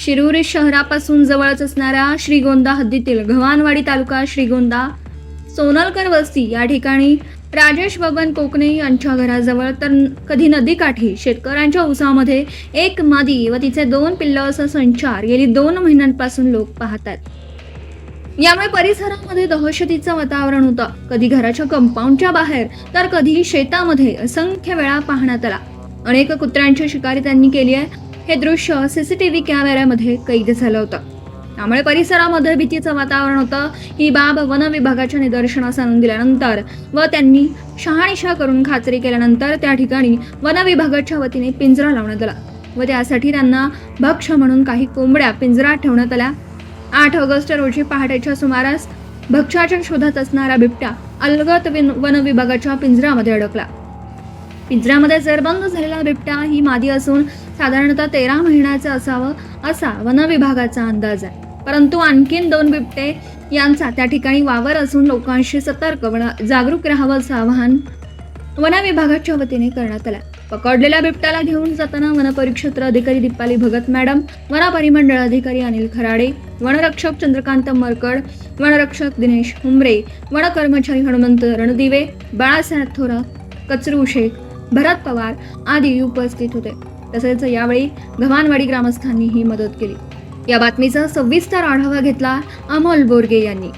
शिरूर शहरापासून जवळच असणाऱ्या श्रीगोंदा हद्दीतील घवानवाडी तालुका श्रीगोंदा सोनलकर वस्ती या ठिकाणी राजेश बबन कोकणे यांच्या घराजवळ तर कधी नदीकाठी शेतकऱ्यांच्या उसामध्ये एक मादी व तिचे दोन पिल्लं असा संचार गेली दोन महिन्यांपासून लोक पाहतात. यामुळे परिसरामध्ये दहशतीचं वातावरण होतं. कधी घराच्या कंपाऊंडच्या बाहेर तर कधी शेतामध्ये असंख्य वेळा पाहण्यात आला. अनेक कुत्र्यांची शिकारी त्यांनी केली आहे. हे दृश्य सीसीटीव्ही कॅमेऱ्यामध्ये कैद झालं होतं. त्यामुळे परिसरामध्ये भीतीचं वातावरण होतं. ही बाब वन विभागाच्या निदर्शनास आणून दिल्यानंतर व त्यांनी शहानिशा करून खात्री केल्यानंतर त्या ठिकाणी वन विभागाच्या वतीने पिंजरा लावण्यात आला व त्यासाठी त्यांना भक्ष म्हणून काही कोंबड्या पिंजरात ठेवण्यात आल्या. आठ ऑगस्ट रोजी पहाटेच्या सुमारास भक्ष्याच्या शोधात असणारा बिबट्या अलगत विन- वन विभागाच्या पिंजऱ्यामध्ये अडकला. पिंजऱ्यामध्ये जरबंद झालेला बिबट्या ही मादी असून साधारणतः तेरा महिन्याचं असावं असा वन विभागाचा अंदाज आहे. परंतु आणखीन दोन बिबटे यांचा त्या ठिकाणी वावर असून लोकांशी सतर्क व जागरूक राहावं असं आवाहन वनविभागाच्या वतीने करण्यात आलं. पकडलेल्या बिबट्याला घेऊन जाताना वनपरिक्षेत्र अधिकारी दीपाली भगत मॅडम वन परिमंडळ अधिकारी अनिल खराडे वनरक्षक चंद्रकांत मरकड वनरक्षक दिनेश हुंबरे वन कर्मचारी हनुमंत रणदिवे बाळासाहेब थोरात कचरू शेख भरत पवार आदी उपस्थित होते. तसेच यावेळी गव्हाणवाडी ग्रामस्थांनी ही मदत केली. या बातमीचा सविस्तर आढावा घेतला अमोल बोरगे यांनी.